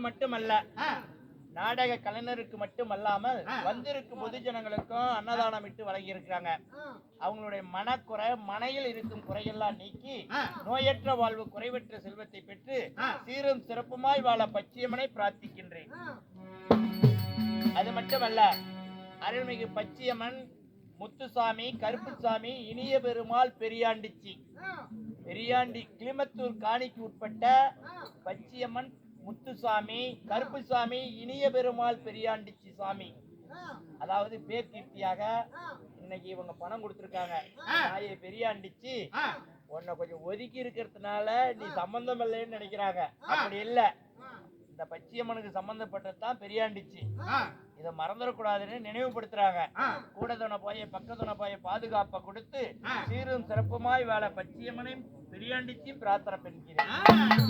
மட்டுமல்ல நாடக கலைஞருக்கு மட்டுமல்லாமல் வந்திருக்கும் பொதுஜனங்களுக்கும் அன்னதானம் இட்டு வழங்கி இருக்கிறாங்க அவங்களுடைய மனக்குறை மனையில் இருக்கும் குறையெல்லாம் நீக்கி நோயற்ற வாழ்வு குறைவற்ற செல்வத்தை பெற்று சீரும் சிறப்புமாய் வாழ பச்சியம்மனை பிரார்த்திக்கின்றேன். அது மட்டுமல்ல அருள்மிகு பச்சியம்மன் முத்துசாமி கருப்புசாமி இனிய பெருமாள் பெரியாண்டிச்சி. பெரியாண்டி கிளிமத்தூர் காணிக்கு உட்பட்ட பச்சியம்மன் முத்துசாமி கருப்புசாமி இனிய பெருமாள் பெரியாண்டிச்சி சாமி. அதாவது பேர் தீர்த்தியாக இன்னைக்கு இவங்க பணம் கொடுத்துருக்காங்க. நாயை பெரியாண்டிச்சி உன்னை கொஞ்சம் ஒதுக்கி இருக்கிறதுனால நீ சம்பந்தம் இல்லைன்னு நினைக்கிறாங்க. அப்படி இல்லை. இந்த பச்சியம்மனுக்கு சம்பந்தப்பட்டதான் பெரியாண்டிச்சி. இதை மறந்துடக்கூடாதுன்னு நினைவுபடுத்துறாங்க. கூட துணை போய பக்க போய பாதுகாப்பை கொடுத்து சீரும் சிறப்புமாய் வேலை பச்சியம்மனையும் பெரியாண்டிச்சியும் பிரார்த்தனை பண்ணிக்கிறேன்.